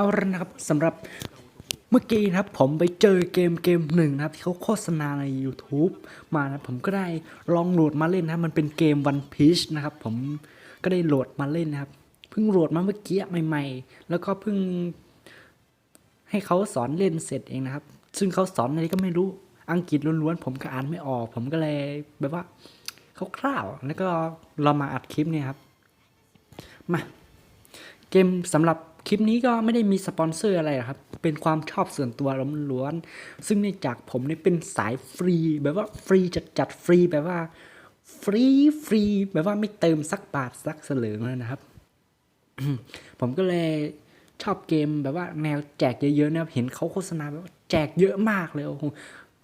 เอาละนะครับสำหรับเมื่อกี้นะครับ ผมไปเจอเกมเกมหนึ่งนะครับที่เขาโฆษณาใน YouTube มานะผมก็ได้ลองโหลดมาเล่นนะมันเป็นเกม One Piece นะครับ ผมก็ได้โหลดมาเล่นนะครับเพิ่งโหลดมาเมื่อกี้ใหม่ ๆ แล้วก็เพิ่งให้เขาสอนเล่นเสร็จเองนะครับ ซึ่งเขาสอนอะไรก็ไม่รู้อังกฤษล้วนๆผมก็อ่านไม่ออก ผมก็เลยแบบว่าคร่าวๆแล้วก็เรามาอัดคลิปเนี่ยครับมาเกมสำหรับ คลิปนี้ก็ไม่ได้มีสปอนเซอร์อะไรครับ เป็นความชอบส่วนตัวล้วนๆซึ่งเนื่องจากผมนี่เป็นสายฟรี แบบว่าฟรีจัดจัดๆฟรีแบบว่าฟรีฟรีแบบว่าไม่เติมสักบาทสักสลึงเลยนะครับ ผมก็เลยชอบเกมแบบว่าแนวแจกเยอะๆนะครับเห็นเขาโฆษณาแบบว่าแจกเยอะมากเลยโอ้โห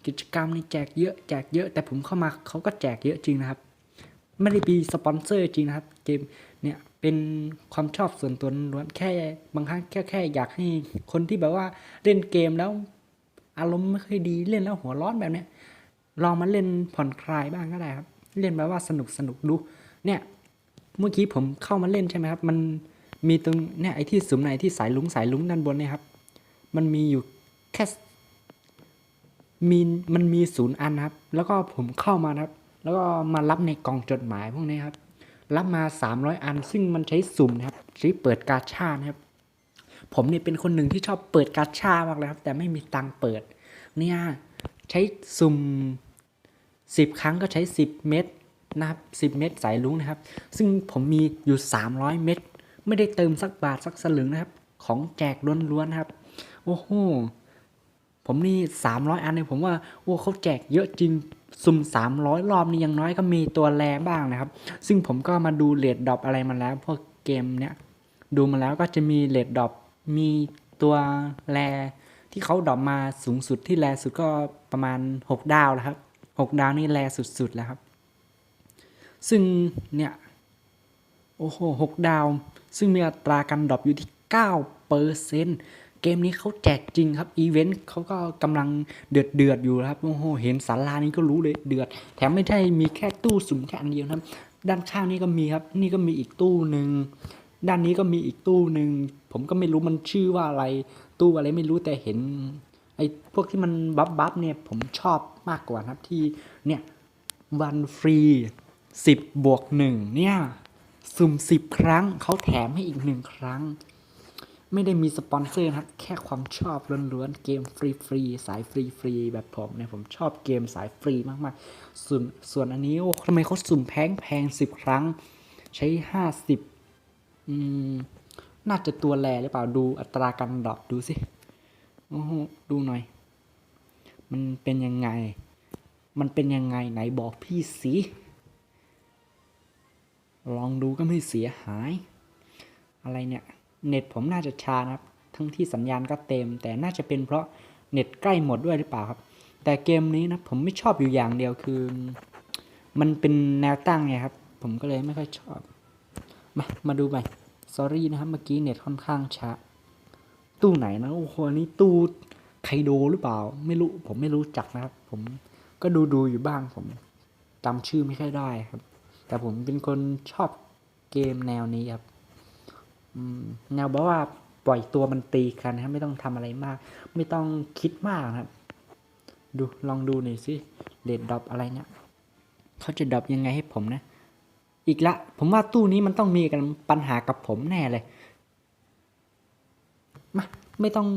กิจกรรมนี่แจกเยอะแจกเยอะ แต่ผมเข้ามาเขาก็แจกเยอะจริงนะครับ ไม่ได้มีสปอนเซอร์จริงนะครับ เกมเนี่ย เป็นความชอบส่วนตัวล้วนแค่บางครั้งแค่แค่อยากให้คนที่แบบว่าเล่นเกมแล้ว อารมณ์ไม่ค่อยดีเล่นแล้วหัวร้อนแบบเนี้ยลองมาเล่นผ่อนคลายบ้างก็ได้ครับ เล่นแบบว่าสนุกสนุกดู เนี่ยเมื่อกี้ผมเข้ามาเล่นใช่ไหมครับ มันมีตรงเนี่ยไอ้ที่สุมไหนที่สายลุงสายลุงด้านบนเนี่ยครับ มันมีอยู่แค่มีมันมีศูนย์อันครับ แล้วก็ผมเข้ามานะครับ แล้วก็มารับในกล่องจดหมายพวกนี้ครับ รับมา 300 อัน ซึ่งมันใช้สุ่มนะครับใช้เปิดกาชานะครับ ผมเนี่ยเป็นคนหนึ่งที่ชอบเปิดกาชามากเลยครับ แต่ไม่มีตังเปิด เนี่ยใช้สุ่ม 10 ครั้งก็ใช้ 10 เม็ดนะครับ 10 เม็ดสายลุงนะครับ ซึ่งผมมีอยู่ 300 เม็ดไม่ได้เติมสักบาทสักสลึงนะครับ ของแจกล้วนๆครับ โอ้โหผมนี่ 300 อันเนี่ยผมว่า โอ้เขาแจกเยอะจริง สุ่ม 300 รอบนี่ยังน้อยก็มีตัวแรบ้างนะครับ ซึ่งผมก็มาดูเลดดอปอะไรมาแล้ว พวกเกมเนี้ยดูมาแล้วก็จะมีเลดดอปมีตัวแรที่เขาดรอปมาสูงสุดที่แรสุดก็ประมาณ 6 ดาวแล้วครับ 6 ดาวนี่แรสุดๆแล้วครับ ซึ่งเนี่ยโอ้โหหกดาว ซึ่งมีอัตราการดรอปอยู่ที่9เปอร์เซ็น เกมนี้เขาแจกจริงครับอีเวนต์เขาก็กำลังเดือดเดือดๆอยู่ครับโอ้โหเห็นศาลานี้ก็รู้เลยเดือด แถมไม่ใช่มีแค่ตู้สุ่มแค่อันเดียวนะครับ ด้านข้างนี่ก็มีครับ นี่ก็มีอีกตู้หนึ่งด้านนี้ก็มีอีกตู้หนึ่งผมก็ไม่รู้มันชื่อว่าอะไร ตู้อะไรไม่รู้แต่เห็นไอ้พวกที่มันบัฟบัฟเนี่ยผมชอบมากกว่านะครับที่เนี่ยวันฟรีสิบบวกหนึ่งเนี่ย สุ่มสิบครั้งเขาแถมให้อีกหนึ่งครั้ง ไม่ได้มีสปอนเซอร์นะครับ แค่ความชอบล้วนๆ เกมฟรีๆ สายฟรีๆ แบบผมเนี่ยผมชอบเกมสายฟรีมากๆ ส่วนส่วนอันนี้โอ้ทำไมเขาสุ่มแพงแพงสิบครั้ง ใช้ห้าสิบอืม น่าจะตัวแรหรือเปล่าดูอัตราการดรอปดูสิโอ้โหดูหน่อย มันเป็นยังไง มันเป็นยังไงไหนบอกพี่สิลองดูก็ไม่เสียหาย อะไรเนี่ย เน็ตผมน่าจะช้านะครับ ทั้งที่สัญญาณก็เต็ม แต่น่าจะเป็นเพราะเน็ตใกล้หมดด้วยหรือเปล่าครับ แต่เกมนี้นะผมไม่ชอบอยู่อย่างเดียวคือ มันเป็นแนวตั้งไงครับ ผมก็เลยไม่ค่อยชอบ มา มาดูไป sorry นะครับ เมื่อกี้เน็ตค่อนข้างช้า ตู้ไหนนะ โอ้โหอันนี่ตู้ไคโดหรือเปล่า ไม่รู้ ผมไม่รู้จักนะครับ ผมก็ดูดูอยู่บ้าง ผมจำชื่อไม่ค่อยได้ครับ แต่ผมเป็นคนชอบเกมแนวนี้ครับ แนวแบบว่าปล่อยตัวมันตีกันนะครับไม่ต้องทำอะไรมาก ไม่ต้องคิดมากนะครับ ดูลองดูหน่อยสิเลดดรอปอะไรเนี่ยเขาจะดรอปยังไงให้ผมนะ อีกละ ผมว่าตู้นี้มันต้องมีกันปัญหากับผมแน่เลยมาไม่ต้อง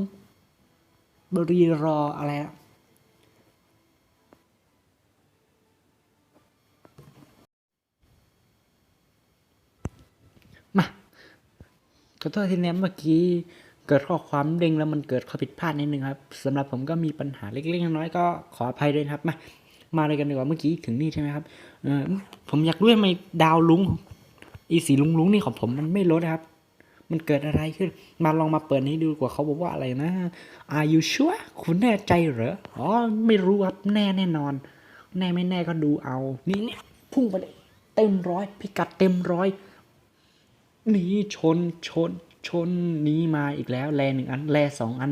บรีรออะไรละ ขอโทษทีนี้เมื่อกี้เกิดข้อความเด้งแล้วมันเกิดข้อผิดพลาดนิดนึงครับสำหรับผมก็มีปัญหาเล็กๆน้อยๆก็ขออภัยด้วยครับมามาเลยกันดีกว่าเมื่อกี้ถึงนี่ใช่ไหมครับเออผมอยากรู้ทำไมดาวลุงอีสีลุงลุงนี่ของผมมันไม่ลดครับ มันเกิดอะไรขึ้น มาลองมาเปิดนี้ดูกว่าเขาบอกว่าอะไรนะ Are you sure คุณแน่ใจเหรออ๋อไม่รู้ครับแน่แน่นอน แน่ไม่แน่ก็ดูเอา นี่เนี่ยพุ่งไปเลยเต็มร้อยพิกัดเต็มร้อย หนีชนชนชนหนี้มาอีกแล้ว แลหนึ่งอัน แลสองอัน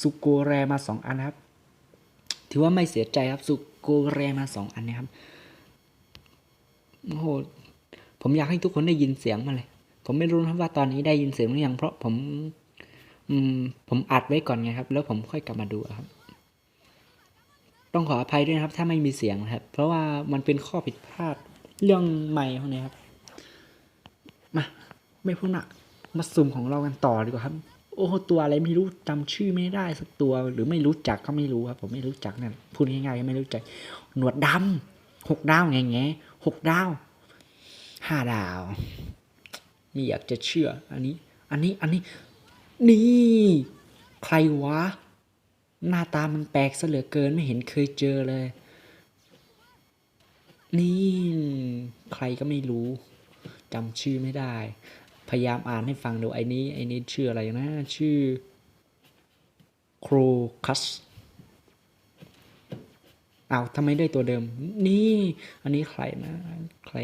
สุโกแรมาสองอันครับ ถือว่าไม่เสียใจครับ สุโกแรมาสองอันนะครับ โอ้โห ผมอยากให้ทุกคนได้ยินเสียงมาเลย ผมไม่รู้นะครับว่าตอนนี้ได้ยินเสียงหรือยัง เพราะผม อืม ผมอัดไว้ก่อนไงครับ แล้วผมค่อยกลับมาดูครับ ต้องขออภัยด้วยนะครับ ถ้าไม่มีเสียงนะครับ เพราะว่ามันเป็นข้อผิดพลาดเรื่องใหม่พวกนี้ครับ มาไม่พูดหนักมาซูมของเรากันต่อดีกว่าครับ โอ้โหตัวอะไรไม่รู้จำชื่อไม่ได้สักตัวหรือไม่รู้จักก็ไม่รู้ครับผมไม่รู้จักนั่นพูดง่ายๆไม่รู้จัก หนวดดำหกดาวไงไงหกดาวห้าดาวไม่อยากจะเชื่อ อันนี้ อันนี้อันนี้ นี่ ใครวะ หน้าตามันแปลกซะเหลือเกินไม่เห็นเคยเจอเลย นี่ ใครก็ไม่รู้ จำชื่อไม่ได้ พยายามอ่านให้ฟังดูไอ้นี้ไอ้นี้ชื่ออะไรนะ ชื่อโครคัสอ้าวทำไมได้ตัวเดิม นี่ อันนี้ใครนะ ใคร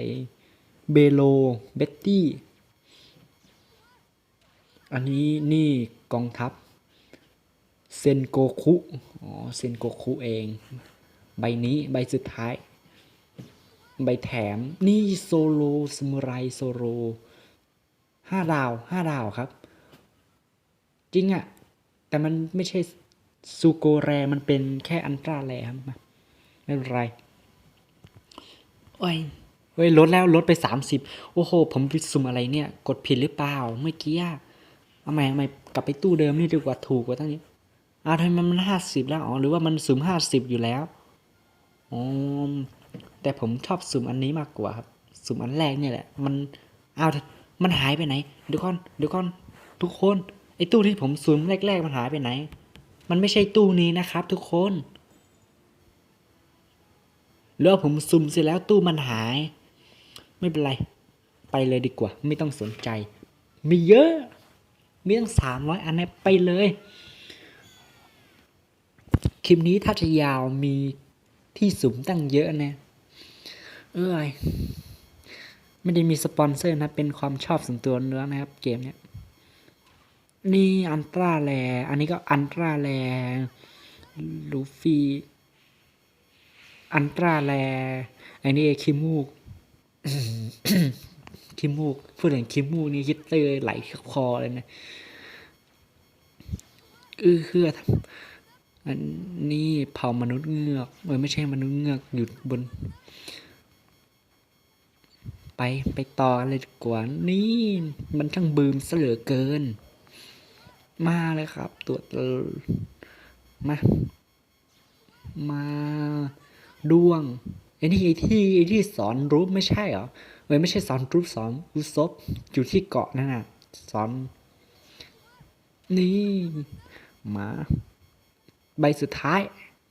เบโล เบตตี้ อันนี้นี่กองทัพ เซนโกคุ อ๋อ เซนโกคุเอง ใบนี้ใบสุดท้าย ใบแถมนี่โซโลสมุไรโซโลห้าดาวห้าดาวครับ จริงอะ่ะ แต่มันไม่ใช่ซูโกแรมันเป็นแค่อันตราแรครับมาไม่เป็นไรโอ้ยเฮ้ยลดแล้วลดไปสามสิบโอ้โห ผมไปสุ่มอะไรเนี่ย กดผิดหรือเปล่าเมื่อกี้อะเอาใหม่เอาใหม่กลับไปตู้เดิมนี่ดีกว่าถูกกว่าตั้งนี้อ้าวทำไมมันห้าสิบแล้วอ๋อหรือว่ามันสุ่มห้าสิบอยู่แล้วอ๋อ แต่ผมชอบสุ่มอันนี้มากกว่าครับ สุ่มอันแรกเนี่ยแหละ มันเอาวมันหายไปไหนเดี๋ยวก่อนเดี๋ยวก่อนทุกคนไอ้ตู้ที่ผมสุ่มแรก ๆ มันหายไปไหน มันไม่ใช่ตู้นี้นะครับ ทุกคนแล้วผมสุ่มเสร็จแล้วตู้มันหาย ไม่เป็นไร ไปเลยดีกว่า ไม่ต้องสนใจ มีเยอะ มีตั้งสามร้อยอันนี่ไปเลย คลิปนี้ถ้าจะยาวมีที่สุ่มตั้งเยอะนะ เอ้ยไม่ได้มีสปอนเซอร์นะ เป็นความชอบส่วนตัวเนื้อนะครับ เกมเนี้ยนี่อันตราแล อันนี้ก็อันตราแล ลูฟี่ อันตราแล อันนี้คิมูก คิมูก พูดถึงคิมูกนี่คิดเลยไหลคอเลยนะเออคืออันนี้เผ่ามนุษย์เงือกเออไม่ใช่มนุษย์เงือกอยู่บน ไปไปต่อเลยดีกว่านี่มันช่างบืมเสลือเกิน มาเลยครับ ตัวเตอมา มาด้วงไอ้นี่ไอ้ที่ไอ้ที่สอนรูปไม่ใช่เหรอเอ้ยไม่ใช่สอนรูปสอนอุซบอยู่ที่เกาะนั่นน่ะสอน นี่มาใบสุดท้าย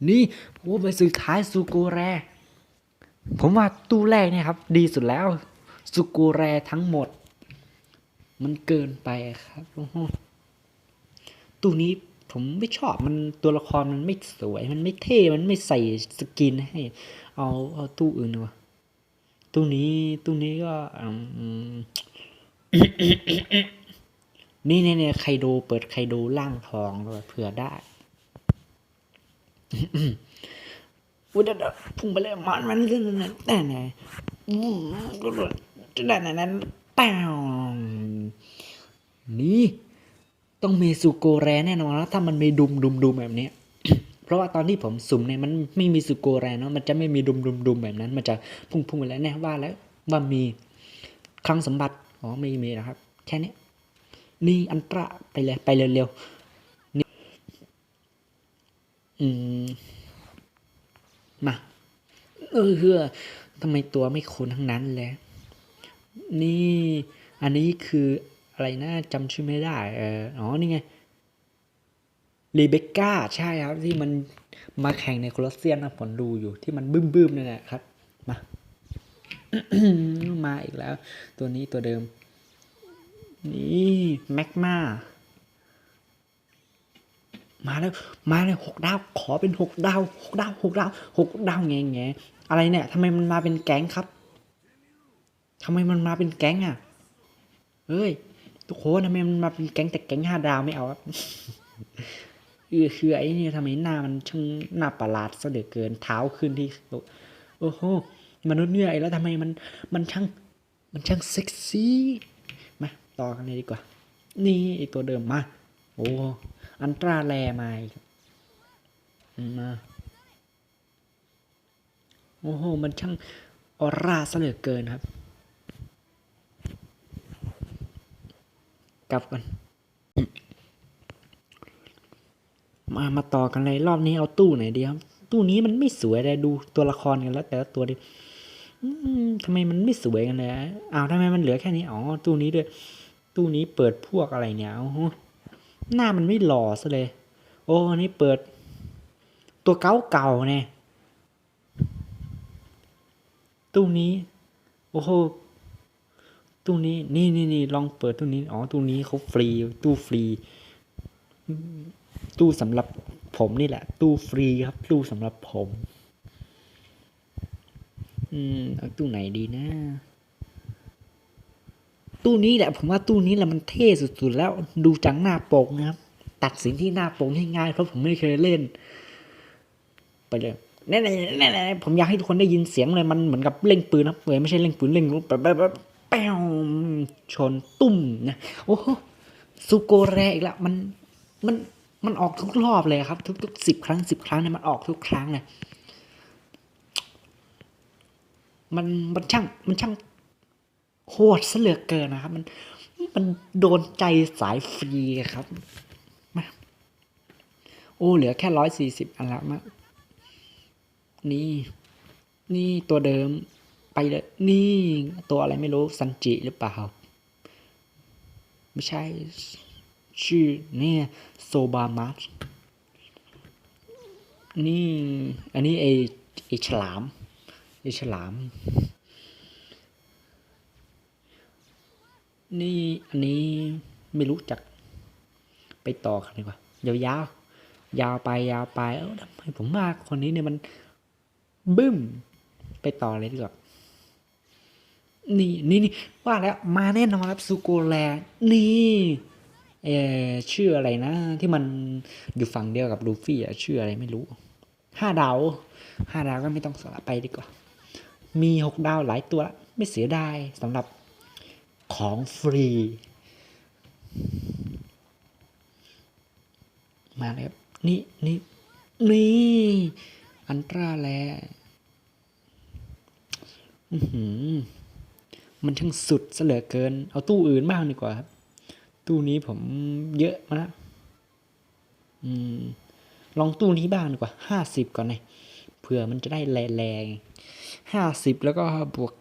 นี่โอ้ใบสุดท้ายซูโกแรผมว่าตู้แรกเนี่ยครับ ดีสุดแล้ว ซูโกแรทั้งหมด มันเกินไปครับตู้นี้ผมไม่ชอบมันตัวละครมันไม่สวย มันไม่เท่ มันไม่ใส่สกินให้ เอาเอาตู้อื่นดีกว่าตู้นี้ตู้นี้ก็นี่เนี่ยเนี่ยไคโดเปิดไคโดล่างทองด้วยเผื่อได้อุ้ยเดี๋ยวเดี๋ยวพุ่งไปเลยมันมันเรื่องนั้นแต่ไหนอืมจะได้นนั้นป้วนี่ต้องเมซูโกแรแน่นอนแล้วถ้ามันมีดุมดุมดุมแบบนี้เพราะว่าตอนที่ผมสุ่มเนี่ยมันไม่มีซูโกแรเนาะมันจะไม่มีดุมดุมดุมแบบนั้น มันจะพุ่งพุ่งไปแล้วแน่ว่าแล้วว่ามีคลังสมบัติอ๋อไม่มีนะครับ แค่นี้นี่อันตราไปเลยไปเร็วๆนี่อืมมาเออเฮือทำไมตัวไม่คุ้นทั้งนั้นเลย นี่อันนี้คืออะไรนะจำชื่อไม่ได้เอออ๋อนี่ไงรีเบคก้าใช่ครับที่มันมาแข่งในโคลอสเซียมนะผมดูอยู่ที่มันบึ้มบึ้มๆนั่นแหละครับ มา มาอีกแล้ว ตัวนี้ตัวเดิม นี่แมกมามาแล้วมาเลยหกดาวขอเป็นหกดาวหกดาวหกดาวหกดาวแงแงอะไรเนี่ยทำไมมันมาเป็นแก๊งครับ ทำไมมันมาเป็นแก๊งอะเฮ้ย ทุกคนทำไมมันมาเป็นแก๊งแต่แก๊งห้าดาวไม่เอาครับเออคือไอ้นี่ทำไมหน้ามันช่างหน้าประหลาดซะเหลือเกินเท้าขึ้นที่โอ้โหมนุษย์เนื้อไอ้แล้วทำไมมันมันช่างมันช่างเซ็กซี่มาต่อกันเลยดีกว่า นี่ไอตัวเดิมมาโอ้อันตราแลมาอีกอืมมาโอ้โหมันช่างออร่าซะเหลือเกินครับ กลับกันมามาต่อกันเลยรอบนี้เอาตู้ไหนดีครับ ตู้นี้มันไม่สวยเลยดูตัวละครกันแล้ว แต่ละตัวดิทำไมมันไม่สวยกันเลยอะอ้าวทำไมมันเหลือแค่นี้ อ๋อ ตู้นี้ด้วย ตู้นี้เปิดพวกอะไรเนี่ยโอ้โหหน้ามันไม่หล่อซะเลย โอ้นนี้เปิด ตัวเก่าเก่าเนี่ย ตู้นี้ โอ้โห ตู้นี้นี่นี่นี่ลองเปิดตู้นี้อ๋อตู้นี้เขาฟรี ตู้ฟรี ตู้สำหรับผมนี่แหละ ตู้ฟรีครับ ตู้สำหรับผม อืมเอาตู้ไหนดีนะ ตู้นี้แหละ ผมว่าตู้นี้แหละมันเท่สุดๆ แล้วดูจากหน้าปกนะครับ ตัดสินที่หน้าปกง่ายๆเพราะผมไม่เคยเล่น ไปเลยแน่ๆแน่ๆผมอยากให้ทุกคนได้ยินเสียงเลยมันเหมือนกับเล่งปืนนะเว้ยไม่ใช่เล่งปืนเล่งแบบแบบแป้ว ชนตุ้มนะโอ้โหซูโกแรอีกแล้วมันมันมันออกทุกรอบเลยครับ ทุกทุกสิบครั้งสิบครั้งเนี่ยมันออกทุกครั้งเลยมันมันช่างมันช่างโหดเหลือเกินนะครับ มันมันโดนใจสายฟรีครับมาโอ้เหลือแค่ร้อยสี่สิบอันละมานี่ นี่ตัวเดิม ไปเลยนี่ตัวอะไรไม่รู้ซันจิหรือเปล่า ไม่ใช่ ชื่อเนี่ยโซบามัสนี่อันนี้ไอไอฉลามไอฉลาม นี่อันนี้ไม่รู้จัก ไปต่อกันดีกว่า ยาวยาวๆยาวไปยาวไปเออทำไมผมว่าคนนี้เนี่ยมัน บึ้ม ไปต่อเลยดีกว่า นี่นี่นี่ว่าแล้วมาแน่นอนครับซูโกแลนี่เออชื่ออะไรนะ ที่มันอยู่ฝั่งเดียวกับลูฟี่อะชื่ออะไรไม่รู้ห้าดาวห้าดาวก็ไม่ต้องสละไปดีกว่า มีหกดาวหลายตัวละไม่เสียดายสำหรับของฟรี มาเลยครับนี่นี่นี่อันตราแลอื้อหือ มันช่างสุดเสลือเกิน เอาตู้อื่นบ้างดีกว่าครับ ตู้นี้ผมเยอะมาแล้วอืม ลองตู้นี้บ้างดีกว่าห้าสิบก่อนเลยเผื่อมันจะได้แรงห้าสิบแล้วก็บวก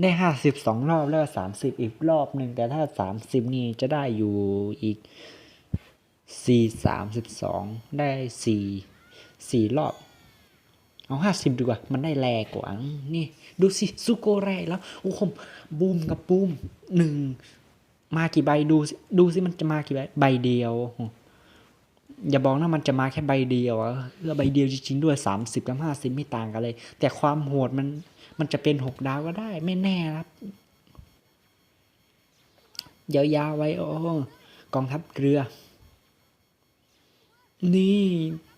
ได้ห้าสิบสองรอบแล้วสามสิบอีกรอบหนึ่งแต่ถ้าสามสิบนี่จะได้อยู่อีกสี่สามสิบสองได้สี่สี่รอบ เอาห้าสิบดีกว่า มันได้แรงกว่า นี่ ดูสิซูโกแรแล้วโอ้โหบูมกับบูมหนึ่งมากี่ใบดูสิดูสิมันจะมากี่ใบใบเดียว อย่าบอกนะมันจะมาแค่ใบเดียวอะแล้วใบเดียวจริงๆด้วยสามสิบกับห้าสิบไม่ต่างกันเลย แต่ความโหดมันมันจะเป็นหกดาวก็ได้ ไม่แน่ครับยาวๆไว้โอ้กองทัพเรือ นี่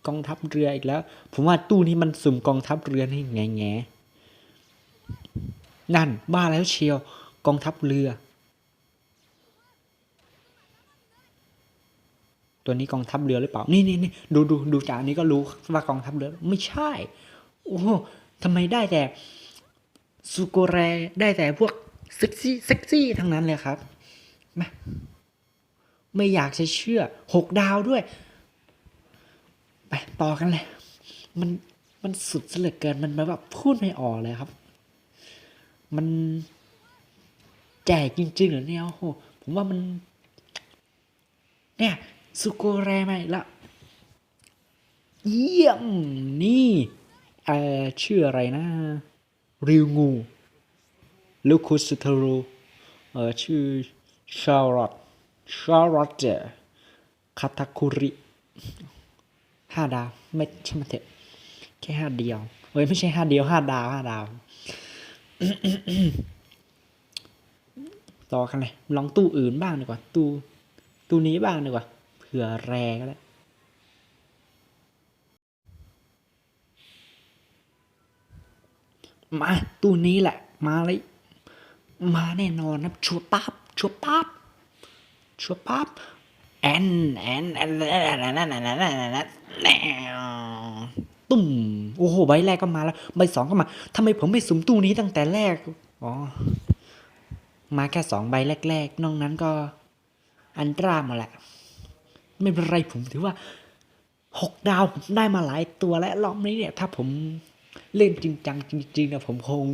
กองทัพเรืออีกแล้ว ผมว่าตู้นี้มันสุ่มกองทัพเรือให้แง่แง่นั่นบ้าแล้วเชียวกองทัพเรือ ตัวนี้กองทัพเรือหรือเปล่า นี่นี่นี่ดูดูดูจากอันนี้ก็รู้ว่ากองทัพเรือ ไม่ใช่ โอ้โหทำไมได้แต่ซูโกแรได้แต่พวกเซ็กซี่เซ็กซี่ทั้งนั้นเลยครับ ไมาไม่อยากจะเชื่อหกดาวด้วย ไปต่อกันเลย มันมันสุดเสลือเกินมันแบบพูดไม่ออกเลยครับ มันแจกจริงๆเหรอเนี่ยโอ้โหผมว่ามัน เนี่ยซูโกแรมาอีกแล้วเยี่ยมนี่เอ่อชื่ออะไรนะ ริวงูลูคุสเทโรเอ่อชื่อชาร์ลอตชาร์ลอตเจคาตาคุริ ห้าดาวไม่ใช่มาเถอะแค่ห้าเดียวเฮ้ยไม่ใช่ห้าเดียวห้าดาวห้าดาวต่อกันเลยลองตู้อื่นบ้างดีกว่า ตู้ตู้นี้บ้างดีกว่าเผื่อแรงก็แล้วมาตู้นี้แหละ มาเลยมาแน่นอนนะชัวปั๊บชัวปั๊บชัวปั๊บแอนแอนแอนแอนแอนแอนแอน แนแอนแอนแอนตุ่มโอ้โหใบแรกก็มาแล้วใบสองก็มาทำไมผมไม่สุ่มตู้นี้ตั้งแต่แรกอ๋อมาแค่สองใบแรกๆนอกนั้นก็ อันตรามาแหละ ไม่เป็นไรผมถือว่าหกดาวผมได้มาหลายตัวแล้วรอบนี้เนี่ย ถ้าผมเล่นจริงจังจริงๆนะผมคง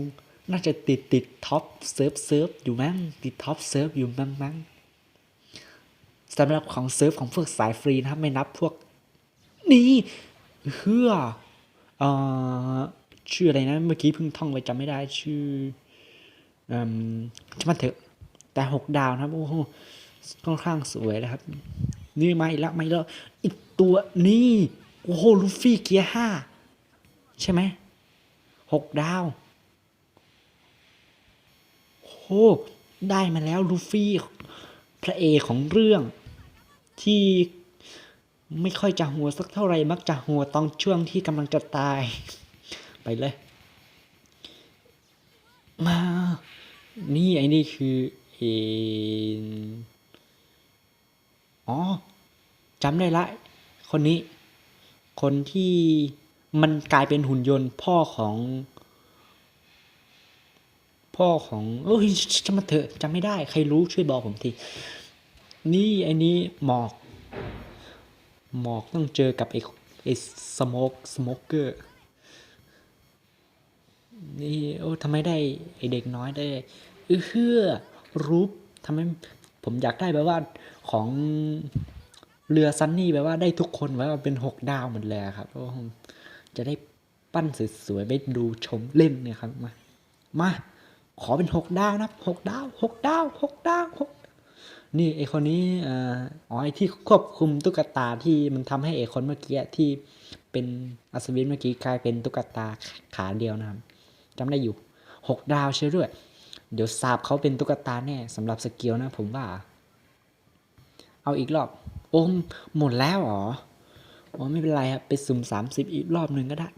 น่าจะติดติดท็อปเซิร์ฟเซิร์ฟอยู่มั้งติดท็อปเซิร์ฟอยู่มั้งมั้งสำหรับของเซิร์ฟของพวกสายฟรีนะครับไม่นับพวก นี่เฮือเอ่อชื่ออะไรนะ เมื่อกี้เพิ่งท่องไปจำไม่ได้ชื่ออืมช่างมันเถอะ แต่หกดาวนะครับโอ้โหค่อนข้างสวยนะครับ นี่ไม่ละไม่ละอีกตัวนี่โอ้โหลูฟี่เกียร์ห้าใช่ไหมหกดาวโอ้โหได้มาแล้วลูฟี่พระเอกของเรื่องที่ ไม่ค่อยจะหัวสักเท่าไหร่มักจะหัวตอนช่วงที่กำลังจะตาย ไปเลย มา นี่ไอ้นี่คือเออ๋อจำได้ละ คนนี้ คนที่มันกลายเป็นหุ่นยนต์พ่อของ พ่อของเอ้ยจำมาเถอะจำไม่ได้ ใครรู้ช่วยบอกผมที นี่ไอ้นี้หมอก หมอกต้องเจอกับไอ้ไอ้สโมกสโมกเกอร์นี่โอ้ทำไมได้ไอเด็กน้อยได้เออเฮือรูปทำไมผมอยากได้แบบว่าของเรือซันนี่แบบว่าได้ทุกคนแบบว่าเป็นหกดาวหมดเลยอะครับเพราะว่าจะได้ปั้นสวยๆไปดูชมเล่นเนี่ยครับมามาขอเป็นหกดาวนะหกดาวหกดาวหกดาวหก นี่ไอคนนี้อ๋อไอที่ควบคุมตุ๊กตาที่มันทำให้ไอคนเมื่อกี้ที่เป็นอัศวินเมื่อกี้กลายเป็นตุ๊กตาขาเดียวนะครับจำได้อยู่หกดาวเชื่อด้วย เดี๋ยวสาบเขาเป็นตุ๊กตาแน่สำหรับสกิลนะผมว่า เอาอีกรอบ โอ้มหมดแล้วเหรอโอ้ไม่เป็นไรครับไปสุ่มสามสิบอีกรอบหนึ่งก็ได้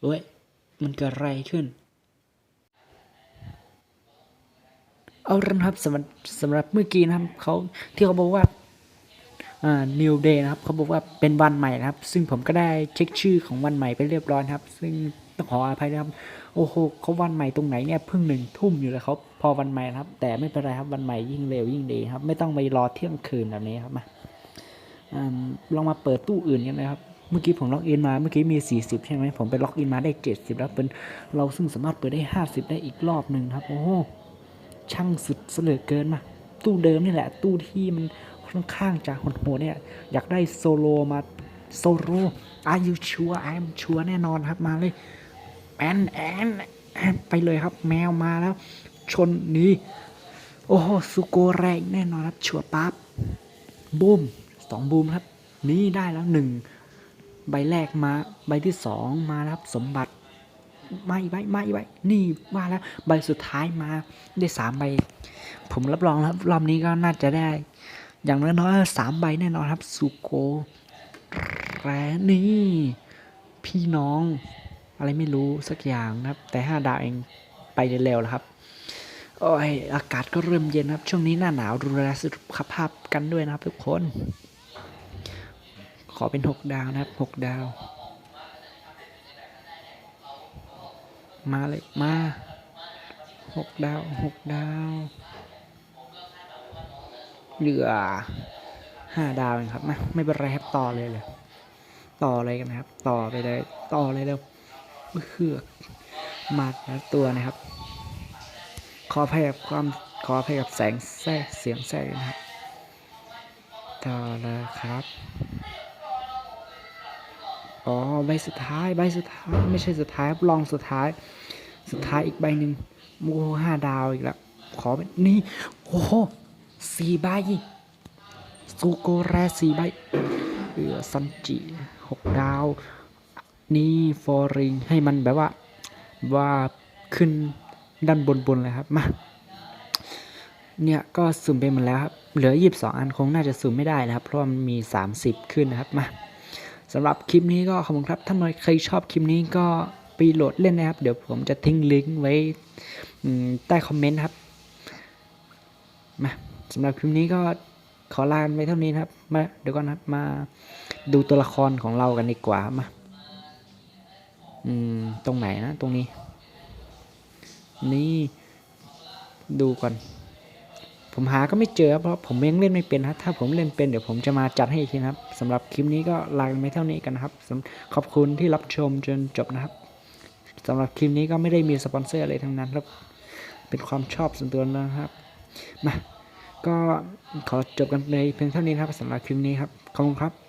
เฮ้ยมันเกิดอะไรขึ้น เอาละครับสำหรับสำหรับเมื่อกี้นะครับเขาที่เขาบอกว่าอ่า New Day นะครับเขาบอกว่าเป็นวันใหม่นะครับ ซึ่งผมก็ได้เช็คชื่อของวันใหม่ไปเรียบร้อยครับ ซึ่งต้องขออภัยนะครับ โอ้โหเขาวันใหม่ตรงไหนเนี่ยเพิ่งหนึ่งทุ่มอยู่เลยเขาพอวันใหม่นะครับ แต่ไม่เป็นไรครับวันใหม่ยิ่งเร็วยิ่งดีครับ ไม่ต้องไปรอเที่ยงคืนแบบนี้ครับมาอลองมาเปิดตู้อื่นกันนะครับเมื่อกี้ผมล็อกอินมาเมื่อกี้มี 40 ใช่ไหมผมไปล็อกอินมาได้ 70 แล้วเป็นเราซึ่งสามารถเปิดได้ 50 ได้อีกรอบหนึ่งครับ โอ้โห ช่างสุดเสลือเกินมาตู้เดิมนี่แหละ ตู้ที่มันค่อนข้างจะโหดเนี่ยอยากได้โซโลมาโซโลอายุชัวไอมชัวแน่นอนครับมาเลยแอนแอนแอนไปเลยครับ แมวมาแล้ว ชนนี้ โอ้โหสุโกแรงแน่นอนครับชัวปั๊บบูมสองบูมครับ นี่ได้แล้วหนึ่งใบแรกมาใบที่สองมาแล้วครับสมบัติ ไม่ไว้ไม่ไว้นี่ว่าแล้วใบสุดท้ายมาได้สามใบ ผมรับรองแล้วรอบนี้ก็น่าจะได้ อย่างน้อยๆสามใบแน่นอนครับสุโกแรนี่ พี่น้อง อะไรไม่รู้สักอย่างนะครับ แต่ห้าดาวเองไปเร็วๆแล้วครับโอ้ยอากาศก็เริ่มเย็นครับ ช่วงนี้หน้าหนาวดูแลสุขภาพกันด้วยนะครับทุกคน ขอเป็นหกดาวนะครับหกดาว มาเลยมาหกดาวหกดาวเหลือห้าดาวเองครับมาไม่เป็นไรครับต่อเลยเลยต่อเลยกันนะครับ ต่อไปเลย ต่อเลยเร็วเฮือกมาแล้วตัวนะครับ ขออภัยกับความขออภัยกับแสงแทรกเสียงแทรกด้นะครับ ต่อเลยครับ อ๋อใบสุดท้ายใบสุดท้าย ไม่ใช่สุดท้ายลองสุดท้าย สุดท้ายอีกใบหนึ่งโอ้ห้าดาวอีกแล้วขอเป็นนี่โอ้โหสี่ใบซูโกแรสี่ใบเออซันจิหกดาว นี่ฟอร์ริงให้มันแบบว่าว่าขึ้นด้านบนบนเลยครับมาเนี่ยก็สุ่มไปหมดแล้วครับเหลือ22อันคงน่าจะสุ่มไม่ได้นะครับ เพราะว่ามันมี30ขึ้นนะครับมา สำหรับคลิปนี้ก็ขอบคุณครับ ถ้าใครชอบคลิปนี้ก็ไปโหลดเล่นนะครับ เดี๋ยวผมจะทิ้งลิงก์ไว้ใต้คอมเมนต์ครับ มาสำหรับคลิปนี้ก็ขอลาไปเท่านี้นะครับ มาเดี๋ยวก่อนนะครับมาดูตัวละครของเรากันดีกว่ามาอืมตรงไหนนะ ตรงนี้ นี่ ดูก่อน ผมหาก็ไม่เจอเพราะผมเองเล่นไม่เป็นครับถ้าผมเล่นเป็นเดี๋ยวผมจะมาจัดให้อีกทีนะครับสำหรับคลิปนี้ก็ลากันไปเท่านี้กันนะครับขอบคุณที่รับชมจนจบนะครับสำหรับคลิปนี้ก็ไม่ได้มีสปอนเซอร์อะไรทั้งนั้นครับเป็นความชอบส่วนตัวนะครับมาก็ขอจบกันเลยเพียงเท่านี้ครับสำหรับคลิปนี้ครับขอบคุณครับ